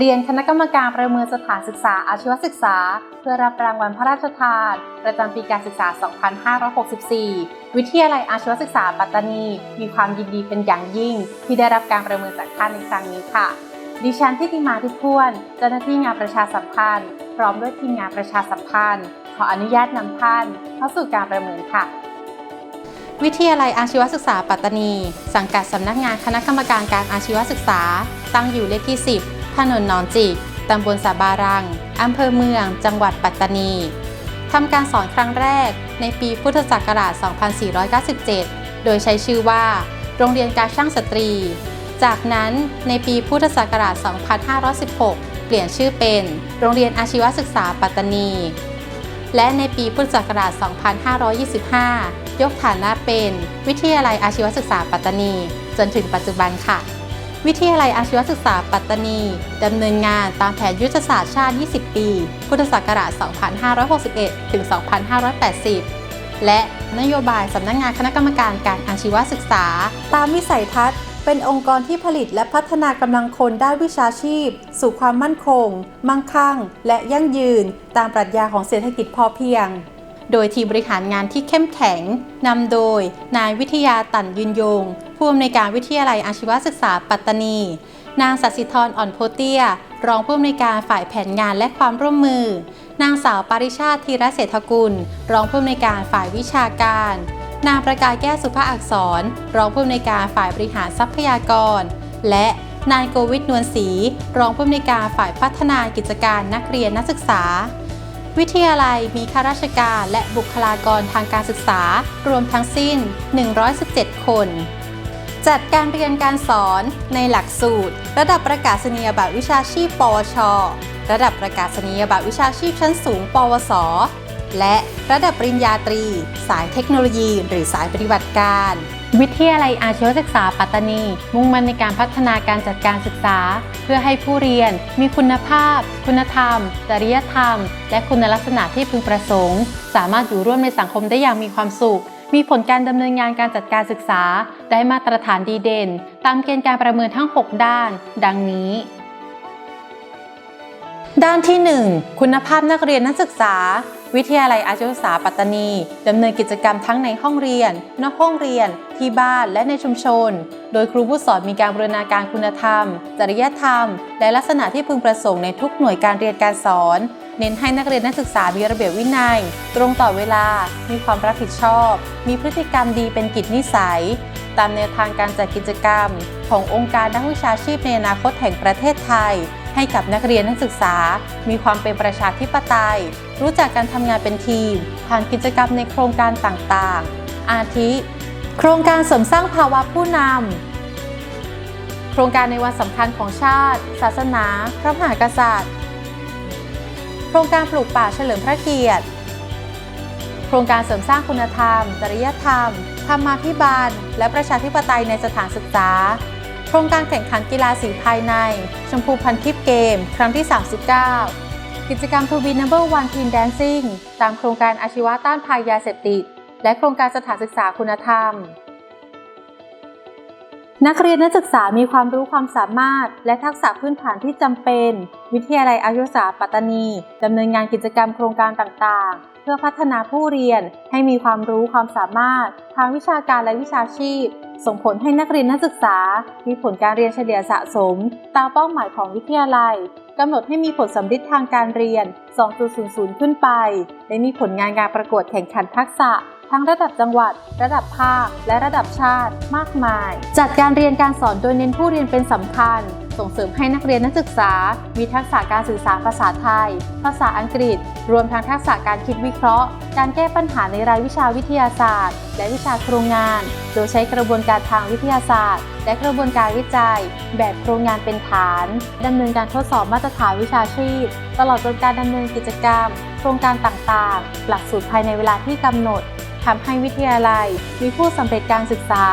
เรียนคณะกรรมการประเมินสถานศึกษาอาชีวศึกษา เพื่อรับรางวัลพระราชทาน ประจำปีการศึกษา 2564 วิทยาลัยอาชีวศึกษาปัตตานี มีความยินดีเป็นอย่างยิ่ง ที่ได้รับการประเมินจากท่านในครั้งนี้ค่ะ ดิฉันที่ติมาทิพย์พ่วนเจ้าหน้าที่งานประชาสัมพันธ์ พร้อมด้วยทีมงานประชาสัมพันธ์ ขออนุญาตนำท่านเข้าสู่การประเมินค่ะวิทยาลัยอาชีวศึกษาปัตตานี สังกัดสำนักงานคณะกรรมการการอาชีวศึกษา ตั้งอยู่เลขที่ 10 ถนนหนอนจิกตำบลสาบารัง อำเภอเมือง จังหวัดปัตตานี ทำการสอนครั้งแรกในปีพุทธศักราช 2497 โดยใช้ชื่อว่า โรงเรียนการช่างสตรี จากนั้นในปีพุทธศักราช 2516 เปลี่ยนชื่อเป็น โรงเรียนอาชีวศึกษาปัตตานี และในปีพุทธศักราช 2525 ยกฐานะเป็น วิทยาลัยอาชีวศึกษาปัตตานี จนถึงปัจจุบันค่ะ วิทยาลัยอาชีวศึกษาปัตตานี ดำเนินงานตามแผนยุทธศาสตร์ชาติ 20 ปี พุทธศักราช 2561 ถึง 2580 และนโยบายสำนักงานคณะกรรมการการอาชีวศึกษา ตามวิสัยทัศน์ เป็นองค์กรที่ผลิตและพัฒนากำลังคนด้านวิชาชีพ สู่ความมั่นคง มั่งคั่ง และยั่งยืน ตามปรัชญาของเศรษฐกิจพอเพียง โดยทีมบริหารงานที่เข้มแข็งนำโดย นายวิทยาตันยืนยง ผู้อำนวยการวิทยาลัยอาชีวศึกษาปัตตานี นางสัสิธรอ่อนโพเตีย รองผู้อำนวยการฝ่ายแผนงานและความร่วมมือ นางสาวปาริชาติธีรเศรษฐกุล รองผู้อำนวยการฝ่ายวิชาการ นางประกายแก้วสุภาอักษร รองผู้อำนวยการฝ่ายบริหารทรัพยากร และนายโกวิทนวลศรีรองผู้อำนวยการฝ่ายพัฒนากิจการนักเรียนนักศึกษา วิทยาลัยมีข้าราชการและบุคลากรทางการศึกษารวมทั้งสิ้น 117 คน จัดการเรียนการสอนในหลักสูตร ระดับประกาศนียบัตรวิชาชีพ ปวช ระดับประกาศนียบัตรวิชาชีพชั้นสูง ปวส และระดับปริญญาตรี สายเทคโนโลยี หรือสายปฏิบัติการ วิทยาลัยอาชีวศึกษาปัตตานี มุ่งมั่นในการพัฒนาการจัดการศึกษา เพื่อให้ผู้เรียน มีคุณภาพ คุณธรรม จริยธรรม และคุณลักษณะที่พึงประสงค์ สามารถอยู่ร่วมในสังคมได้อย่างมีความสุข มีผลการดำเนินงานการจัดการศึกษา ได้มาตรฐานดีเด่น ตามเกณฑ์การประเมินทั้ง 6 ด้าน ดังนี้ ด้านที่ 1 คุณภาพนักเรียนนักศึกษา วิทยาลัยอาชีวศึกษาปัตตานีดำเนินกิจกรรมทั้งในห้องเรียน นอกห้องเรียน ที่บ้านและในชุมชน โดยครูผู้สอนมีการบูรณาการคุณธรรม จริยธรรม และลักษณะที่พึงประสงค์ในทุกหน่วยการเรียนการสอน เน้นให้นักเรียนนักศึกษามีระเบียบวินัย ตรงต่อเวลา มีความรับผิดชอบ มีพฤติกรรมดีเป็นกิจนิสัย ตามแนวทางการจัดกิจกรรม ขององค์การนักวิชาชีพในอนาคตแห่งประเทศไทย ให้กับนักเรียนนักศึกษา มีความเป็นประชาธิปไตย รู้จักการทำงานเป็นทีม ผ่านกิจกรรมในโครงการต่างๆ อาทิ โครงการเสริมสร้างภาวะผู้นำ โครงการในวันสำคัญของชาติ ศาสนา พระมหากษัตริย์ โครงการปลูกป่าเฉลิมพระเกียรติ โครงการเสริมสร้างคุณธรรม จริยธรรม ธรรมาภิบาล และประชาธิปไตยในสถานศึกษา โครงการแข่งขันกีฬาสีภายใน ชมพูพันทิพย์เกม ครั้งที่ 39 กิจกรรม To be number one team dancing ตามโครงการอาชีวะต้านภัยยาเสพติด และโครงการสถานศึกษาคุณธรรม นักเรียนนักศึกษามีความรู้ความสามารถ และทักษะพื้นฐานที่จำเป็น วิทยาลัยอาชีวศึกษาปัตตานีดำเนินงานกิจกรรมโครงการต่างๆ เพื่อพัฒนาผู้เรียนให้มีความรู้ความสามารถ ทางวิชาการและวิชาชีพ ส่งผลให้นักเรียนนักศึกษา มีผลการเรียนเฉลี่ยสะสม ตามเป้าหมายของวิทยาลัยกำหนดให้มีผลสำลิดทางการเรียน 2.00 ขึ้นไป และมีผลงานการประกวดแข่งขันทักษะ ทั้งระดับจังหวัด ระดับภาค และระดับชาติ มากมาย จัดการเรียนการสอนโดยเน้นผู้เรียนเป็นสำคัญ ส่งเสริมให้นักเรียนนักศึกษา มีทักษะการสื่อสารภาษาไทย ภาษาอังกฤษ รวมทั้งทักษะการคิดวิเคราะห์ การแก้ปัญหาในรายวิชาวิทยาศาสตร์ และวิชาโครงงาน โดยใช้กระบวนการทางวิทยาศาสตร์ และกระบวนการวิจัย แบบโครงงานเป็นฐานดำเนินการทดสอบมาตรฐานวิชาชีพ ตลอดจนการดำเนินกิจกรรม โครงการต่างๆ หลักสูตรภายในเวลาที่กำหนด ทำให้วิทยาลัย มีผู้สำเร็จการศึกษา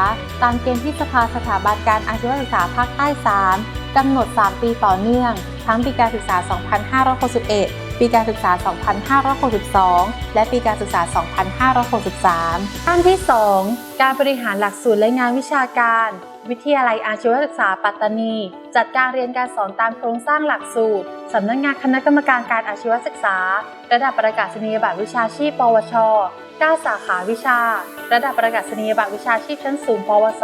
ตามเกณฑ์ที่สภาสถาบันการอาชีวศึกษาภาคใต้ 3 กำหนด 3 ปีต่อเนื่อง ทั้งปีการศึกษา 2561 ปีการศึกษา 2562 และปีการศึกษา 2563อันที่ 2 การบริหารหลักสูตรและงานวิชาการ วิทยาลัยอาชีวศึกษาปัตตานี จัดการเรียนการสอนตามโครงสร้างหลักสูตรสำนักงานคณะกรรมการการอาชีวศึกษา ระดับประกาศนียบัตรวิชาชีพ ปวช9 สาขาวิชา ระดับประกาศนียบัตรวิชาชีพชั้นสูง ปวส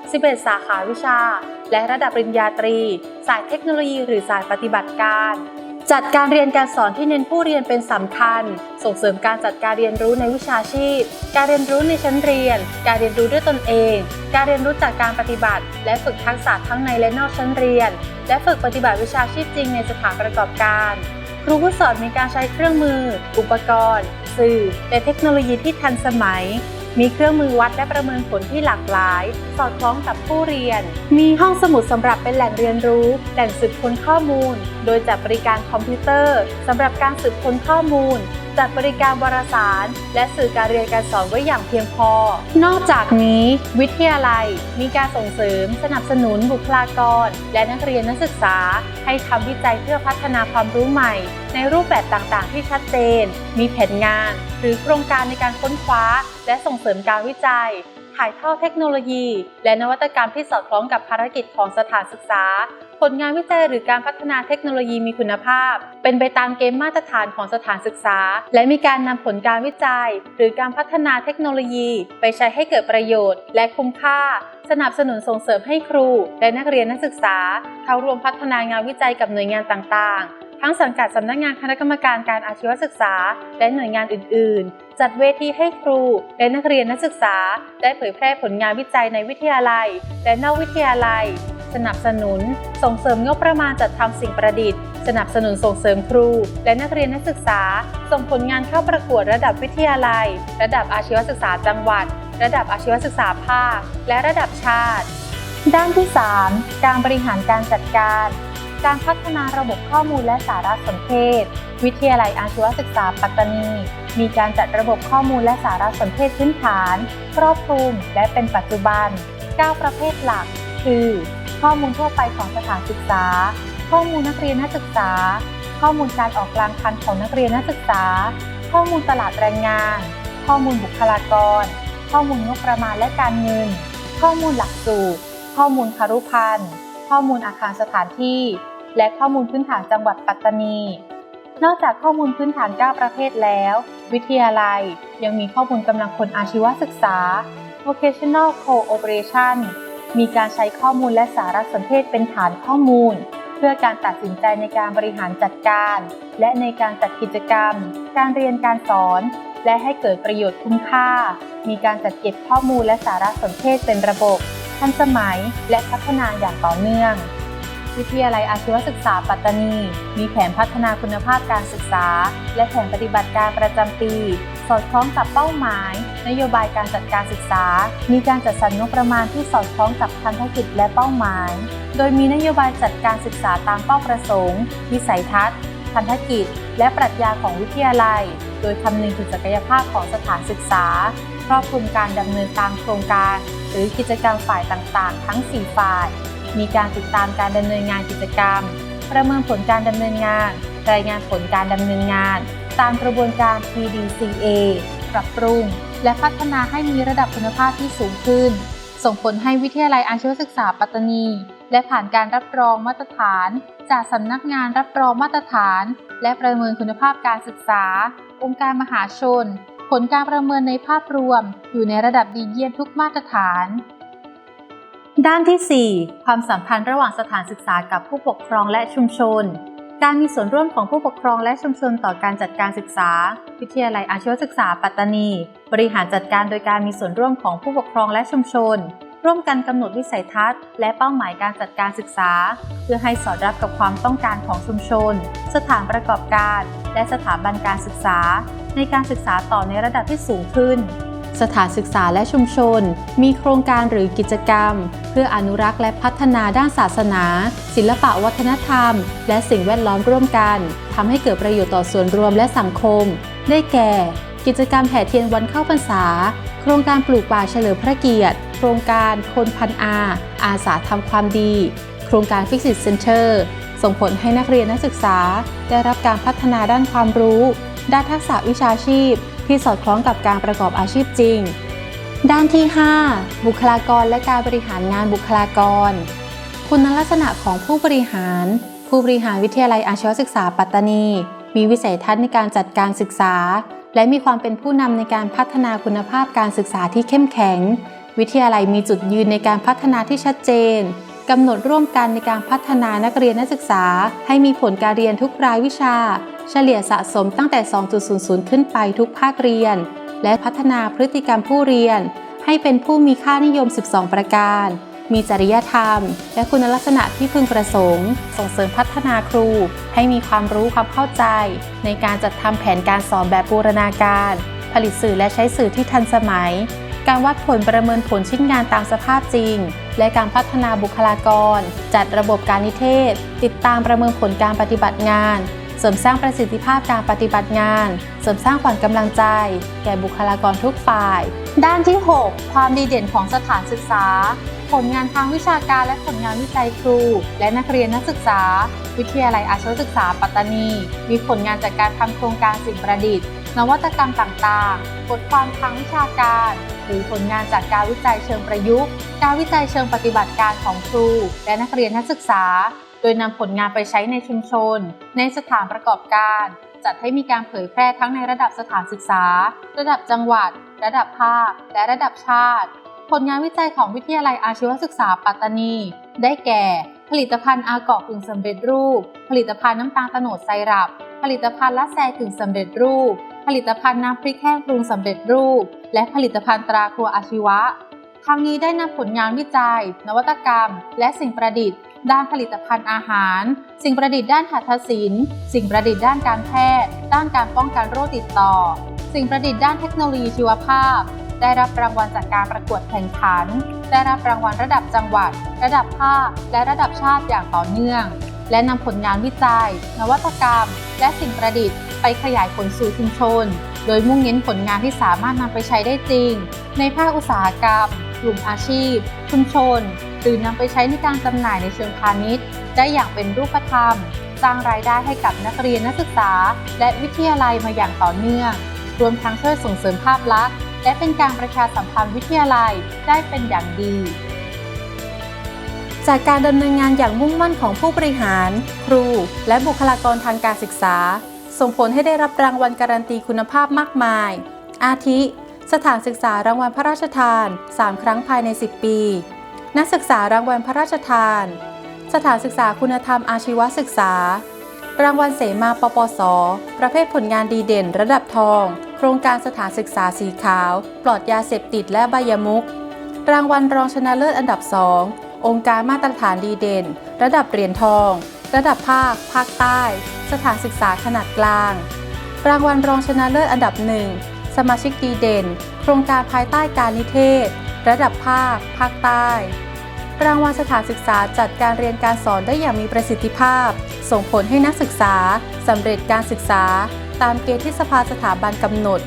11 สาขาวิชา และระดับปริญญาตรี สายเทคโนโลยีหรือสายปฏิบัติการ จัดการเรียนการสอนที่เน้นผู้เรียนเป็นสำคัญ ส่งเสริมการจัดการเรียนรู้ในวิชาชีพ การเรียนรู้ในชั้นเรียน การเรียนรู้ด้วยตนเอง การเรียนรู้จากการปฏิบัติ และฝึกทักษะทั้งในและนอกชั้นเรียน และฝึกปฏิบัติวิชาชีพจริงในสถานประกอบการ รูผู้สอนมีการใช้เครื่องมือ อุปกรณ์ สื่อ และเทคโนโลยีที่ทันสมัย มีเครื่องมือวัดและประเมินผลที่หลากหลาย สอดคล้องกับผู้เรียน มีห้องสมุดสำหรับเป็นแหล่งเรียนรู้ แหล่งสืบค้นข้อมูล โดยจัดบริการคอมพิวเตอร์สำหรับการสืบค้นข้อมูล จัดบริการวารสาร และสื่อการเรียนการสอนไว้อย่างเพียงพอ นอกจากนี้ วิทยาลัย มีการส่งเสริม สนับสนุนบุคลากร และนักเรียนนักศึกษา ให้ทำวิจัยเพื่อพัฒนาความรู้ใหม่ ในรูปแบบต่างๆ ที่ชัดเจน มีแผนงาน หรือโครงการในการค้นคว้า และส่งเสริมการวิจัย ถ่ายทอดเทคโนโลยี และนวัตกรรมที่สอดคล้องกับภารกิจของสถานศึกษา ผลงานวิจัยหรือการพัฒนาเทคโนโลยีมีคุณภาพ เป็นไปตามเกณฑ์มาตรฐานของสถานศึกษา และมีการนำผลการวิจัย หรือการพัฒนาเทคโนโลยี ไปใช้ให้เกิดประโยชน์ และคุ้มค่า สนับสนุนส่งเสริมให้ครู และนักเรียนนักศึกษา เข้าร่วมพัฒนางานวิจัยกับหน่วยงานต่างๆ ทั้งสังกัดสำนักงานคณะกรรมการการอาชีวศึกษา และหน่วยงานอื่น ๆ จัดเวทีให้ครู และนักเรียนนักศึกษา ได้เผยแพร่ผลงานวิจัยในวิทยาลัย และนอกวิทยาลัย สนับสนุน ส่งเสริมงบประมาณจัดทำสิ่งประดิษฐ์ สนับสนุนส่งเสริมครู และนักเรียนนักศึกษา ส่งผลงานเข้าประกวดระดับวิทยาลัย ระดับอาชีวศึกษาจังหวัด ระดับอาชีวศึกษาภาค และระดับชาติ ด้านที่ 3 การบริหารการจัดการ การพัฒนาระบบข้อมูลและสารสนเทศ วิทยาลัยอาชีวศึกษาปัตตานี มีการจัดระบบข้อมูลและสารสนเทศพื้นฐาน ครอบคลุมและเป็นปัจจุบัน 9 ประเภทหลัก คือ ข้อมูลทั่วไปของสถานศึกษา ข้อมูลนักเรียนนักศึกษา ข้อมูลการออกกลางคันของนักเรียนนักศึกษา ข้อมูลตลาดแรงงาน ข้อมูลบุคลากร ข้อมูลงบประมาณและการเงิน ข้อมูลหลักสูตร ข้อมูลคารุพันธ์ ข้อมูลอาคารสถานที่ และข้อมูลพื้นฐานจังหวัดปัตตานี นอกจากข้อมูลพื้นฐาน 9 ประเภทแล้ว วิทยาลัยยังมีข้อมูลกำลังคนอาชีวศึกษา vocational cooperation มีการใช้ข้อมูลและสารสนเทศเป็นฐานข้อมูล เพื่อการตัดสินใจในการบริหารจัดการ และในการจัดกิจกรรม การเรียนการสอน และให้เกิดประโยชน์คุ้มค่า มีการจัดเก็บข้อมูลและสารสนเทศเป็นระบบ ทันสมัยและพัฒนาอย่างต่อเนื่อง วิทยาลัยอาชีวศึกษาปัตตานี มีแผนพัฒนาคุณภาพการศึกษา และแผนปฏิบัติการประจำปี สอดคล้องกับเป้าหมาย นโยบายการจัดการศึกษา มีการจัดสรรงบประมาณที่สอดคล้องกับพันธกิจและเป้าหมาย โดยมีนโยบายจัดการศึกษาตามเป้าประสงค์ วิสัยทัศน์พันธกิจ และปรัชญาของวิทยาลัย โดยคำนึงถึงศักยภาพของสถานศึกษาครอบคลุมการดำเนินตามโครงการ หรือกิจกรรมฝ่ายต่างๆ ทั้ง 4 ฝ่าย มีการติดตามการดำเนินงานกิจกรรม ประเมินผลการดำเนินงาน รายงานผลการดำเนินงาน ตามกระบวนการ PDCA ปรับปรุง และพัฒนาให้มีระดับคุณภาพที่สูงขึ้น ส่งผลให้วิทยาลัยอาชีวศึกษาปัตตานี และผ่านการรับรองมาตรฐาน จากสำนักงานรับรองมาตรฐาน และประเมินคุณภาพการศึกษา องค์การมหาชน ผลการประเมินในภาพรวมอยู่ในระดับดีเยี่ยมทุกมาตรฐาน ด้านที่ 4 ความสัมพันธ์ระหว่างสถานศึกษากับผู้ปกครองและชุมชน การมีส่วนร่วมของผู้ปกครองและชุมชนต่อการจัดการศึกษา วิทยาลัยอาชีวศึกษาปัตตานี บริหารจัดการโดยการมีส่วนร่วมของผู้ปกครองและชุมชน ร่วมกันกำหนดวิสัยทัศน์ และเป้าหมายการจัดการศึกษา เพื่อให้สอดรับกับความต้องการของชุมชน สถานประกอบการ และสถาบันการศึกษา ในการศึกษาต่อในระดับที่สูงขึ้น สถานศึกษาและชุมชน มีโครงการหรือกิจกรรม เพื่ออนุรักษ์และพัฒนาด้านศาสนา ศิลปะวัฒนธรรม และสิ่งแวดล้อมร่วมกันทำให้เกิดประโยชน์ต่อส่วนรวมและสังคม ได้แก่ กิจกรรมแห่เทียนวันเข้าพรรษา โครงการปลูกป่าเฉลิมพระเกียรติ โครงการคนพันอา อาสาทำความดี โครงการ Fix It Center ส่งผลให้นักเรียนนักศึกษา ได้รับการพัฒนาด้านความรู้ ด้านทักษะวิชาชีพ ที่สอดคล้องกับการประกอบอาชีพจริง ด้านที่ 5 บุคลากรและการบริหารงานบุคลากร คุณลักษณะของผู้บริหาร ผู้บริหารวิทยาลัยอาชีวศึกษาปัตตานี มีวิสัยทัศน์ในการจัดการศึกษา และมีความเป็นผู้นำในการพัฒนาคุณภาพการศึกษาที่เข้มแข็ง วิทยาลัยมีจุดยืนในการพัฒนาที่ชัดเจนกำหนดร่วมกันในการพัฒนานักเรียนนักศึกษา ให้มีผลการเรียนทุกรายวิชา เฉลี่ยสะสมตั้งแต่ 2.00 ขึ้นไปทุกภาคเรียน และพัฒนาพฤติกรรมผู้เรียน ให้เป็นผู้มีค่านิยม 12 ประการ มีจริยธรรม และคุณลักษณะที่พึงประสงค์ ส่งเสริมพัฒนาครู ให้มีความรู้ความเข้าใจ ในการจัดทำแผนการสอนแบบบูรณาการ ผลิตสื่อและใช้สื่อที่ทันสมัย การวัดผลประเมินผลชิ้นงานตามสภาพจริง และการพัฒนาบุคลากร จัดระบบการนิเทศ ติดตามประเมินผลการปฏิบัติงาน เสริมสร้างประสิทธิภาพการปฏิบัติงาน เสริมสร้างขวัญกำลังใจ แก่บุคลากรทุกฝ่าย ด้านที่ 6 ความดีเด่นของสถานศึกษา ผลงานทางวิชาการและผลงานวิจัยครู และนักเรียนนักศึกษา วิทยาลัยอาชีวศึกษาปัตตานี มีผลงานจากการทำโครงการสิ่งประดิษฐ์ นวัตกรรมต่างๆ บทความทางวิชาการ หรือผลงานจากการวิจัยเชิงประยุกต์ การวิจัยเชิงปฏิบัติการของครู และนักเรียนนักศึกษา โดยนำผลงานไปใช้ในชุมชน ในสถานประกอบการ จัดให้มีการเผยแพร่ทั้งในระดับสถานศึกษา ระดับจังหวัด ระดับภาค และระดับชาติ ผลงานวิจัยของวิทยาลัยอาชีวศึกษาปัตตานี ได้แก่ ผลิตภัณฑ์อากอกึ่งสำเร็จรูป ผลิตภัณฑ์น้ำตาลโตโนดไซรัป ผลิตภัณฑ์ละแซกึ่งสำเร็จรูป ผลิตภัณฑ์น้ำพริกแห้งปรุงสำเร็จรูป และผลิตภัณฑ์ตราครัวอาชีวะทั้งนี้ได้นำผลงานวิจัย นวัตกรรม และสิ่งประดิษฐ์ ด้านผลิตภัณฑ์อาหาร สิ่งประดิษฐ์ด้านหัตถศิลป์ สิ่งประดิษฐ์ด้านการแพทย์ ด้านการป้องกันโรคติดต่อ สิ่งประดิษฐ์ด้านเทคโนโลยีชีวภาพ ได้รับรางวัลจากการประกวดแข่งขัน ได้รับรางวัลระดับจังหวัด ระดับภาค และระดับชาติอย่างต่อเนื่อง และนำผลงานวิจัย นวัตกรรม และสิ่งประดิษฐ์ ไปขยายผลสู่ชุมชน โดยมุ่งเน้นผลงานที่สามารถนำไปใช้ได้จริง ในภาคอุตสาหกรรม กลุ่มอาชีพ ชุมชน หรือนำไปใช้ในการจำหน่ายในเชิงพาณิชย์ ได้อย่างเป็นรูปธรรม สร้างรายได้ให้กับนักเรียนนักศึกษา และวิทยาลัยมาอย่างต่อเนื่อง รวมทั้งช่วยส่งเสริมภาพลักษณ์และเป็นการประชาสัมพันธ์วิทยาลัยได้เป็นอย่างดี จากการดำเนินงานอย่างมุ่งมั่นของผู้บริหาร ครู และบุคลากรทางการศึกษา ส่งผลให้ได้รับรางวัลการันตีคุณภาพมากมาย อาทิ สถานศึกษารางวัลพระราชทาน 3 ครั้งภายใน 10 ปี นักศึกษารางวัลพระราชทาน สถานศึกษาคุณธรรมอาชีวศึกษา รางวัลเสมาปปส ประเภทผลงานดีเด่น ระดับทอง โครงการสถานศึกษาสีขาว ปลอดยาเสพติดและใบายมุก รางวัลรองชนะเลิศอันดับ 2 องค์การมาตรฐานดีเด่น ระดับเหรียญทอง ระดับภาค ภาคใต้ สถานศึกษาขนาดกลาง รางวัลรองชนะเลิศอันดับหนึ่งสมาชิกดีเด่น โครงการภายใต้การนิเทศ ระดับภาค ภาคใต้ รางวัลสถานศึกษาจัดการเรียนการสอนได้อย่างมีประสิทธิภาพ ส่งผลให้นักศึกษาสำเร็จการศึกษา ตามเกณฑ์ที่สภาสถาบันกำหนด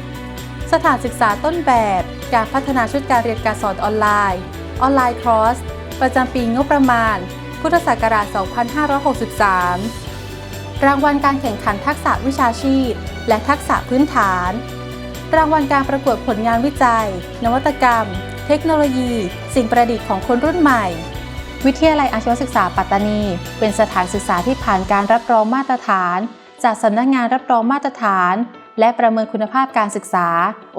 สถานศึกษาต้นแบบ การพัฒนาชุดการเรียนการสอนออนไลน์ ออนไลน์คอร์ส ประจำปีงบประมาณ พุทธศักราช 2563 รางวัลการแข่งขันทักษะวิชาชีพ และทักษะพื้นฐาน รางวัลการประกวดผลงานวิจัย นวัตกรรม เทคโนโลยี สิ่งประดิษฐ์ของคนรุ่นใหม่ วิทยาลัยอาชีวศึกษาปัตตานี เป็นสถานศึกษาที่ผ่านการรับรองมาตรฐาน จากสำนักงานรับรองมาตรฐาน และประเมินคุณภาพการศึกษา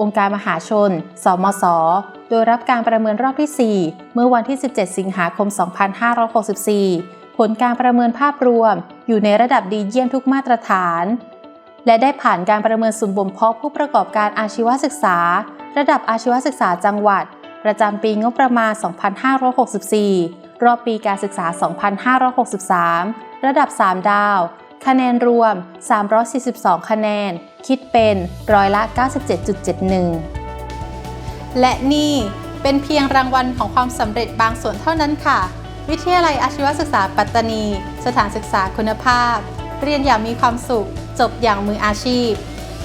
องค์การมหาชน สมสโดยรับการประเมินรอบที่ 4 เมื่อวันที่ 17 สิงหาคม 2564 ผลการประเมินภาพรวม อยู่ในระดับดีเยี่ยมทุกมาตรฐาน และได้ผ่านการประเมินสุ่มบ่มเพาะผู้ประกอบการอาชีวศึกษา ระดับอาชีวศึกษาจังหวัด ประจำปีงบประมาณ 2564 รอบปีการศึกษา 2563 ระดับ 3 ดาว คะแนนรวม 342 คะแนน คิดเป็นร้อยละ 97.71 และนี่เป็นเพียงรางวัลของความสำเร็จบางส่วนเท่านั้นค่ะ วิทยาลัยอาชีวศึกษาปัตตานี สถานศึกษาคุณภาพ เรียนอย่างมีความสุข จบอย่างมืออาชีพ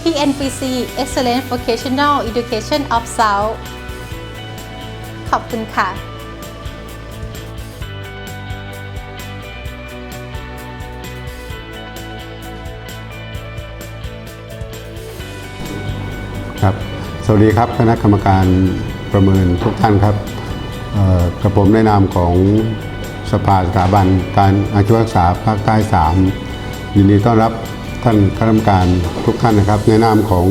PNPC Excellent Vocational Education of South ขอบคุณค่ะ สวัสดีครับคณะกรรมการประเมินทุกท่านครับกระผมในนามของสภาสถาบันการอาชีวศึกษาภาคใต้สามยินดีต้อนรับท่านคณะกรรมการทุกท่านนะครับในนามของ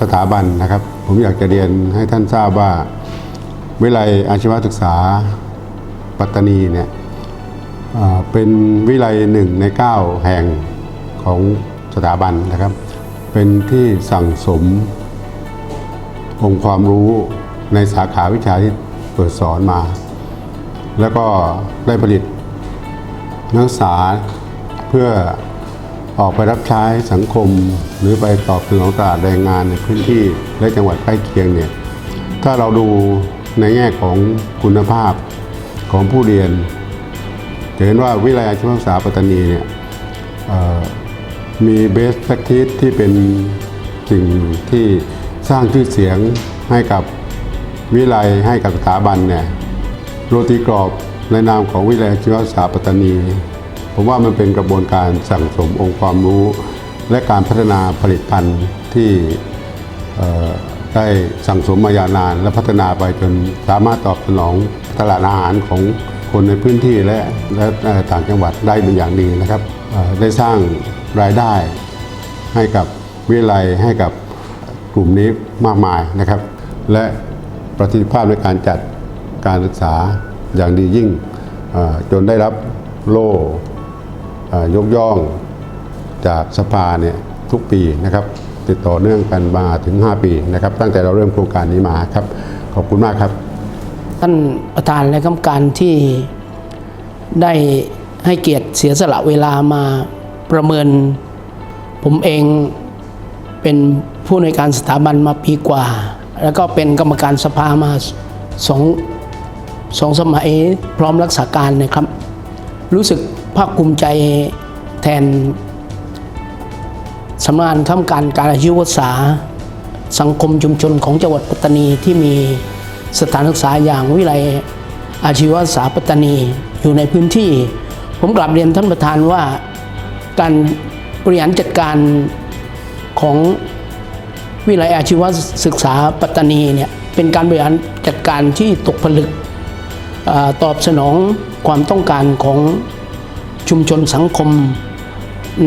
สถาบันนะครับ ผมอยากจะเรียนให้ท่านทราบว่า วิไลยอาชีวศึกษาปัตตานีเนี่ยเป็นวิไลยหนึ่งใน 9 แห่งของสถาบันนะครับ เป็นที่สั่งสม องค์ความรู้ในสาขาวิชาที่เปิดสอนมา แล้วก็ได้ผลิตนักศึกษาเพื่อออกไปรับใช้สังคม หรือไปตอบสนองตลาดแรงงานในพื้นที่และจังหวัดใกล้เคียงเนี่ยถ้าเราดูในแง่ของคุณภาพของผู้เรียนจะเห็นว่าวิทยาลัยอาชีวศึกษาปัตตานีเนี่ยมีเบส p พ a c t i ที่เป็นสิ่งที่ สร้างชื่อเสียงให้กับวิไลยให้กับสถาบันเนี่ยโรตีกรอบในนามของวิไลยชีวศึกษาปัตตานี ผมว่ามันเป็นกระบวนการสั่งสมองค์ความรู้ และการพัฒนาผลิตภัณฑ์ที่ได้สั่งสมมายานาน และพัฒนาไปจนสามารถตอบสนองตลาดอาหารของคนในพื้นที่และและต่างจังหวัดได้เป็นอย่างดีนะครับได้สร้างรายได้ให้กับวิไลยให้กับ กลุ่มนี้มากมายนะครับ และประสิทธิภาพในการจัดการศึกษาอย่างดียิ่ง จนได้รับโล่ยกย่องจากสภาเนี่ยทุกปีนะครับ ติดต่อเนื่องกันมาถึง 5 ปีนะครับ ตั้งแต่เราเริ่มโครงการนี้มาครับ ขอบคุณมากครับ ท่านประธานและกรรมการที่ได้ให้เกียรติเสียสละเวลามาประเมิน ผมเองเป็น ผู้ในการสถาบันมาปีกว่า แล้วก็เป็นกรรมการสภามาสองสองสมัยพร้อมรักษาการนะครับ รู้สึกภาคภูมิใจแทนสำนักงานข้ามการการอาชีวศึกษา สังคมชุมชนของจังหวัดปัตตานีที่มีสถานศึกษาอย่างวิไลอาชีวศึกษาปัตตานีอยู่ในพื้นที่ ผมกลับเรียนท่านประธานว่าการบริหารจัดการของ วิไลยอาชีวศึกษาปัตตานีเนี่ยเป็นการบริหารจัดการที่ตกผลึกออตอบสนองความต้องการของชุมชนสังคม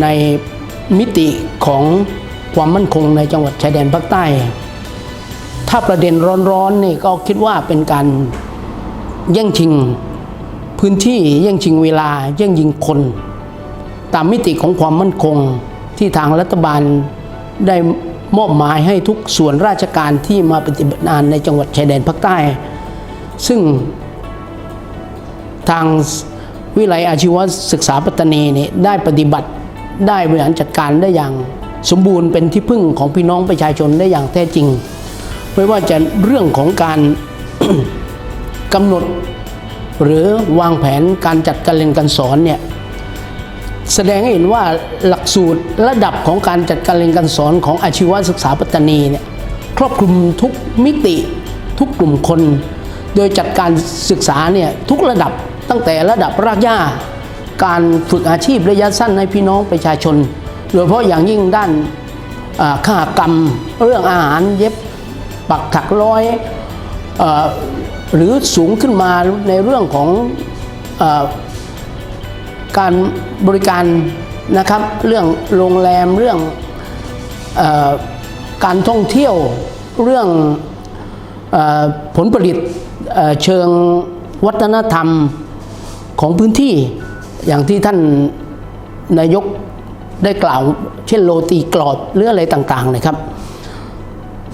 ในมิติของความมั่นคงในจังหวัดชายแดนภาคใต้ ถ้าประเด็นร้อนๆนี่ก็คิดว่าเป็นการแย่งชิงพื้นที่แย่งชิงเวลาแย่งยิงคน ตามมิติของความมั่นคงที่ทางรัฐบาลได้ มอบหมายให้ทุกส่วนราชการที่มาปฏิบัติงานในจังหวัดชายแดนภาคใต้ ซึ่งทางวิไลอาชีวศึกษาปัตตานีนี่ได้ปฏิบัติได้บริหารจัดการได้อย่างสมบูรณ์เป็นที่พึ่งของพี่น้องประชาชนได้อย่างแท้จริง ไม่ว่าจะเรื่องของการกำหนด หรือวางแผนการจัดการเรียนการสอนเนี่ย แสดงให้เห็นว่าหลักสูตรระดับของการจัดการเรียนการสอนของอาชีวศึกษาปัตตานีเนี่ยครอบคลุมทุกมิติทุกกลุ่มคน โดยจัดการศึกษาเนี่ยทุกระดับตั้งแต่ระดับรากหญ้า การฝึกอาชีพระยะสั้นให้พี่น้องประชาชน โดยเฉพาะอย่างยิ่งด้านอ่าข้ากรรม เรื่องอาหารเย็บปักถักร้อยอหรือสูงขึ้นมาในเรื่องของอ การบริการนะครับเรื่องโรงแรมเรื่องอการท่องเที่ยวเรื่องอผลผลิตเอ่อเชิงวัฒนธรรมของพื้นที่อย่างที่ท่านนายกได้กล่าวเช่นโรตีกรอบหรืออะไรต่างๆนะครับ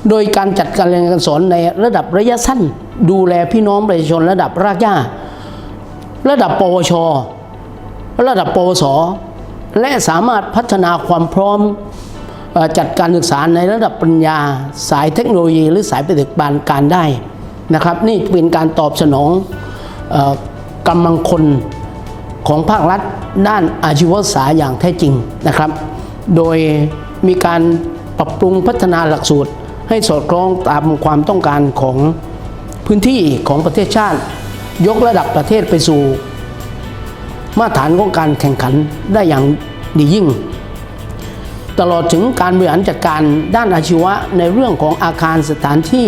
โดยการจัดการเรียนการสอนในระดับระยะสั้น ดูแลพี่น้องประชาชนระดับรากหญ้า ระดับปวช ระดับปวส และสามารถพัฒนาความพร้อมจัดการศึกษาในระดับปริญญา สายเทคโนโลยี หรือสายปฏิบัติการได้นะครับ นี่เป็นการตอบสนองอกำลังคนของภาครัฐด้านอาชีวศึกษาอย่างแท้จริงนะครับ โดยมีการปรับปรุงพัฒนาหลักสูตร ให้สอดคล้องตามความต้องการของพื้นที่ของประเทศชาติ ยกระดับประเทศไปสู่ มาตรฐานของการแข่งขันได้อย่างดียิ่ง ตลอดถึงการบริหารจัดการด้านอาชีวะในเรื่องของอาคารสถานที่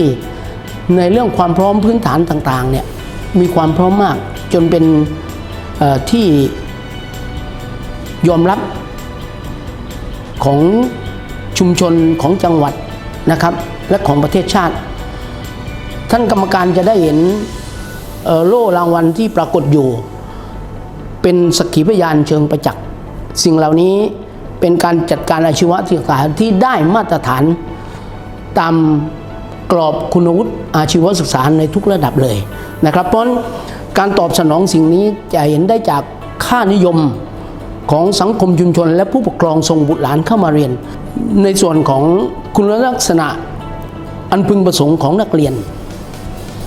ในเรื่องความพร้อมพื้นฐานต่างๆเนี่ยมีความพร้อมมากจนเป็นที่ยอมรับของชุมชนของจังหวัดนะครับ และของประเทศชาติ ท่านกรรมการจะได้เห็นโล่รางวัลที่ปรากฏอยู่ เป็นสกขีพยานเชิงประจักษ์สิ่งเหล่านี้เป็นการจัดการอาชีวศึกษาที่ได้มาตรฐาน ตามกรอบคุณวุฒิอาชีวศึกษาในทุกระดับเลยนะครับ เพราะการตอบสนองสิ่งนี้จะเห็นได้จากค่านิยมของสังคมชุมชน และผู้ปกครองส่งบุตรหลานเข้ามาเรียน ในส่วนของคุณลักษณะอันพึงประสงค์ของนักเรียน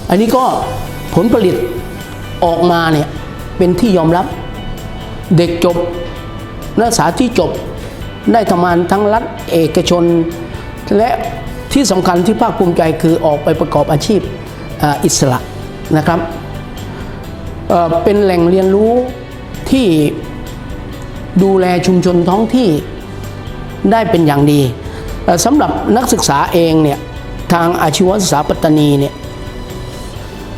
อันนี้ก็ผลผลิตออกมาเนี่ย เป็นที่ยอมรับ เด็กจบ นักศึกษาที่จบได้ทำงานทั้งรัฐเอกชน และที่สำคัญที่ภาคภูมิใจคือออกไปประกอบอาชีพอ,อิสระนะครับเเป็นแหล่งเรียนรู้ที่ดูแลชุมชนท้องที่ได้เป็นอย่างดีสำหรับนักศึกษาเองเนี่ยทางอาชีวศึกษาปัตตานีเนี่ย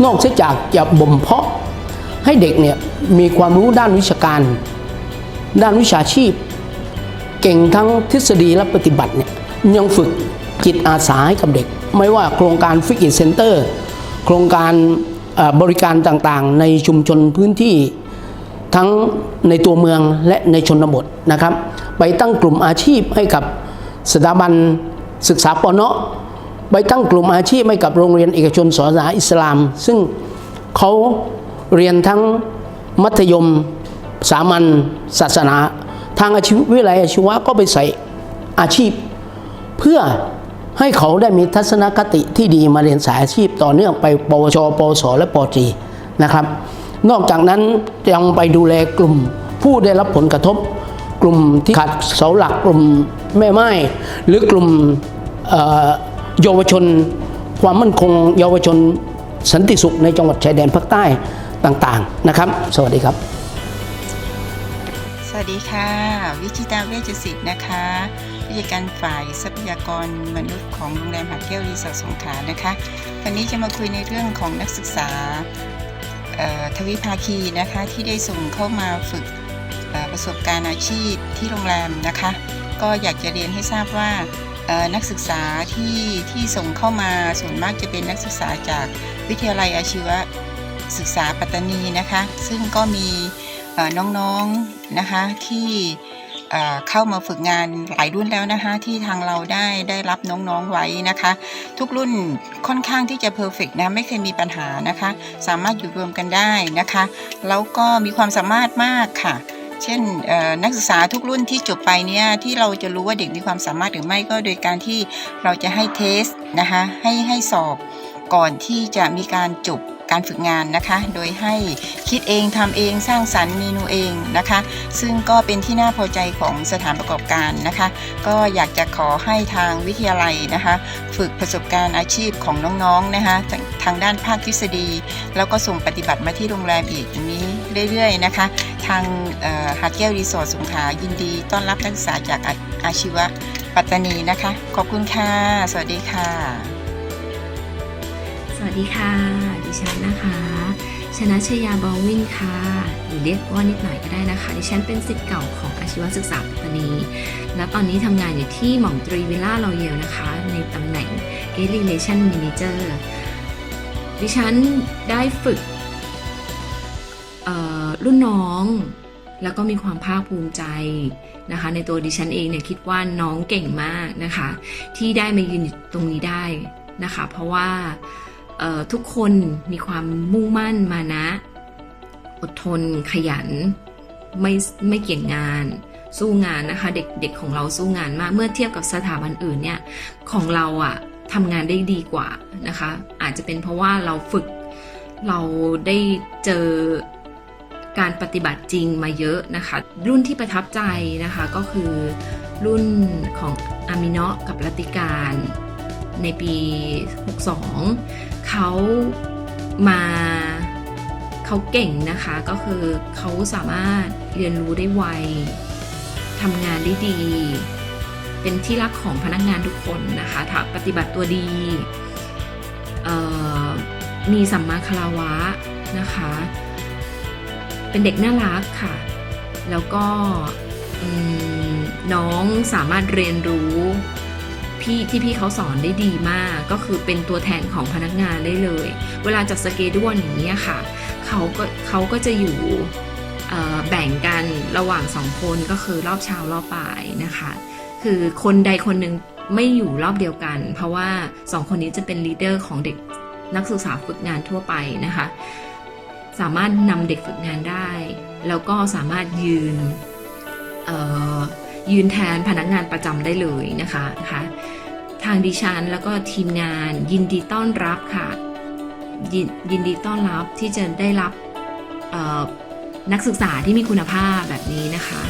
นอกเสียจากจะบ่มเพาะ ให้เด็กเนี่ยมีความรู้ด้านวิชาการ ด้านวิชาชีพ เก่งทั้งทฤษฎีและปฏิบัติเนี่ยยังฝึกจิตอาสาให้กับเด็ก ไม่ว่าโครงการฟิกอินเซ็นเตอร์โครงการบริการต่างๆ ในชุมชนพื้นที่ทั้งในตัวเมืองและในชนบทนะครับ ไปตั้งกลุ่มอาชีพให้กับสถาบันศึกษาปเนาะไปตั้งกลุ่มอาชีพให้กับโรงเรียนเอกชนศาสนาอิสลาม ซึ่งเขา เรียนทั้งมัธยม สามัญศาสนา ทางอาชีววิทยาลัยอาชีวะก็ไปใส่อาชีพ เพื่อให้เขาได้มีทัศนคติที่ดีมาเรียนสายอาชีพต่อเนื่องไปปวช ปวส และปตรีนะครับ นอกจากนั้นยังไปดูแลกลุ่มผู้ได้รับผลกระทบ กลุ่มที่ขาดเสาหลักกลุ่มแม่ไม้หรือกลุ่มเยาวชน ความมั่นคง เยาวชนสันติสุขในจังหวัดชายแดนภาคใต้ ต่างๆนะครับ สวัสดีครับ สวัสดีค่ะ วิจิตาเวชศิษย์นะคะผู้จัดการฝ่ายทรัพยากรมนุษย์ของโรงแรมหาดแก้วรีสอร์ทสงขลานะคะวันนี้จะมาคุยในเรื่องของนักศึกษาทวิภาคีนะคะที่ได้ส่งเข้ามาฝึกประสบการณ์อาชีพที่โรงแรมนะคะ ก็อยากจะเรียนให้ทราบว่านักศึกษาที่ที่ส่งเข้ามาส่วนมากจะเป็นนักศึกษาจากวิทยาลัยอาชีวะ ศึกษาปัตตานีนะคะ ซึ่งก็มีน้องๆนะคะที่เข้ามาฝึกงานหลายรุ่นแล้วนะคะ ที่ทางเราได้ได้รับน้องๆไว้นะคะ ทุกรุ่นค่อนข้างที่จะเพอร์เฟกนะไม่เคยมีปัญหานะคะ สามารถอยู่รวมกันได้นะคะ แล้วก็มีความสามารถมากค่ะ เช่นนักศึกษาทุกรุ่นที่จบไปเนี่ยที่เราจะรู้ว่าเด็กมีความสามารถหรือไม่ก็โดยการที่เราจะให้เทสนะคะให้ให้สอบก่อนที่จะมีการจบ การฝึกงานนะคะ โดยให้คิดเองทำเองสร้างสรรค์เมนูเองนะคะ ซึ่งก็เป็นที่น่าพอใจของสถานประกอบการนะคะ ก็อยากจะขอให้ทางวิทยาลัยนะคะ ฝึกประสบการณ์อาชีพของน้องๆนะคะทางทางด้านภาคทฤษฎี แล้วก็ส่งปฏิบัติมาที่โรงแรมอีกอย่างนี้เรื่อยๆนะคะ ทางหาดแก้วรีสอร์ทสงขลายินดี ต้อนรับนักศึกษาจากอาอาชีวะปัตตานีนะคะ ขอบคุณค่ะ สวัสดีค่ะ วัสดีค่ะ ดิฉันนะคะ ชนะชยาบอลวินค่ะหรือเรียกว่านิดหน่อยก็ได้นะคะ ดิฉันเป็นสิทธิ์เก่าของอาชีวศึกษาปัตตานี และตอนนี้ทำงานอยู่ที่หม่อมตรีวิลล่าลอเยลนะคะ ในตำแหน่ง Gate Relation Manager ดิฉันได้ฝึกรุ่นน้องแล้วก็มีความภาคภูมิใจนะคะ ในตัวดิฉันเองเนี่ยคิดว่าน้องเก่งมากนะคะ ที่ได้มายืนอยู่ตรงนี้ได้นะคะ เพราะว่า ทุกคนมีความมุ่งมั่นมานะ อดทนขยัน ไม่ไม่เกี่ยงงาน สู้งานนะคะ เด็กเด็กของเราสู้งานมากเมื่อเทียบกับสถาบันอื่นเนี่ยของเราอะทำงานได้ดีกว่านะคะ อาจจะเป็นเพราะว่าเราฝึกเราได้เจอการปฏิบัติจริงมาเยอะนะคะ รุ่นที่ประทับใจนะคะก็คือรุ่นของอามิเนะกับรัตติการในปี 62 เขามาเขาเก่งนะคะก็คือเขาสามารถเรียนรู้ได้ไวทำงานได้ดี เป็นที่รักของพนักงานทุกคนนะคะถ้าปฏิบัติตัวดีมีสัมมาคารวะนะคะ เป็นเด็กน่ารักค่ะ แล้วก็น้องสามารถเรียนรู้ พี่ที่พี่เขาสอนได้ดีมาก ก็คือเป็นตัวแทนของพนักงานได้เลย เวลาจัดสเกดูนอย่างนี้ค่ะเขาก็เขาก็จะอยู่เอ่แบ่งกันระหว่างสองคนก็คือรอบเช้ารอบบ่ายนะคะ คือคนใดคนหนึ่งไม่อยู่รอบเดียวกัน เพราะว่าสองคนนี้จะเป็นลีดเดอร์ของเด็กนักศึกษาฝึกงานทั่วไปนะคะ สามารถนำเด็กฝึกงานได้ แล้วก็สามารถยืนเยืนแทนพนักงานประจำได้เลยนะคะนะคะทางดิฉันแล้วก็ทีมงานยินดีต้อนรับค่ะยยินดีต้อนรับที่จะได้รับนักศึกษาที่มีคุณภาพแบบนี้นะคะ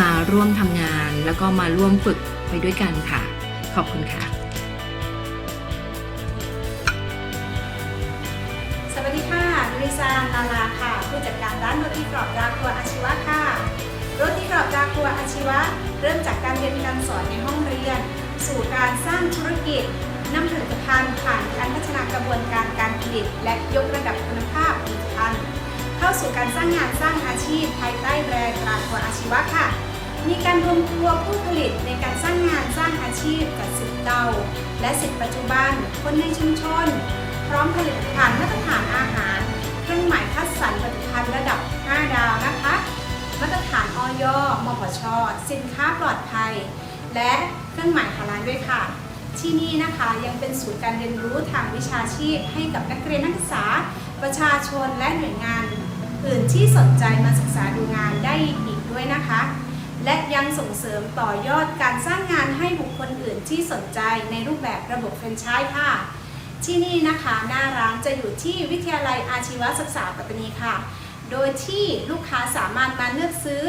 มาร่วมทำงานแล้วก็มาร่วมฝึกไปด้วยกันค่ะ ขอบคุณค่ะ สวัสดีค่ะริซานนาลาค่ะ ผู้จัดการร้านโรตีกรอบดาครัวอาชีวะค่ะ โรตีกรอบดาครัวอาชีวะ เริ่มจากการเรียนการสอนในห้องเรียน สู่การสร้างธุรกิจนำผลิตภัณฑ์ผ่านการพัฒนากระบวนการการผลิต และยกระดับคุณภาพผลิตภัณฑ์ เข้าสู่การสร้างงานสร้างอาชีพภายใต้แบรนด์ดาครัวอาชีวะค่ะ มีการรวมตัวผู้ผลิตในการสร้างงานสร้างอาชีพจากสิทธิ์เก่าและสิทธิ์ปัจจุบัน คนในชุมชน พร้อมผลิตภัณฑ์มาตรฐานอาหาร เครื่องหมายคัดสรรผลิตภัณฑ์ระดับ 5 ดาวนะคะ มาตรฐานออยมพช สินค้าปลอดภัย และเครื่องหมายฮาลาลด้วยค่ะ ที่นี่นะคะยังเป็นศูนย์การเรียนรู้ทางวิชาชีพ ให้กับนักเรียนนักศึกษา ประชาชนและหน่วยงาน อื่นที่สนใจมาศึกษาดูงานได้อีกด้วยนะคะ และยังส่งเสริมต่อยอดการสร้างงานให้บุคคลอื่นที่สนใจในรูปแบบระบบแฟรนไชส์ค่ะที่นี่นะคะ หน้าร้านจะอยู่ที่วิทยาลัยอาชีวศึกษาปัตตานีค่ะ โดยที่ลูกค้าสามารถมาเลือกซื้อ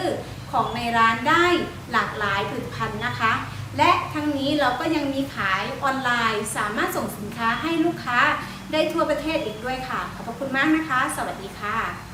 ของในร้านได้หลากหลายผลิตภัณฑ์นะคะ และทั้งนี้เราก็ยังมีขายออนไลน์ สามารถส่งสินค้าให้ลูกค้าได้ทั่วประเทศอีกด้วยค่ะ ขอบพระคุณมากนะคะ สวัสดีค่ะ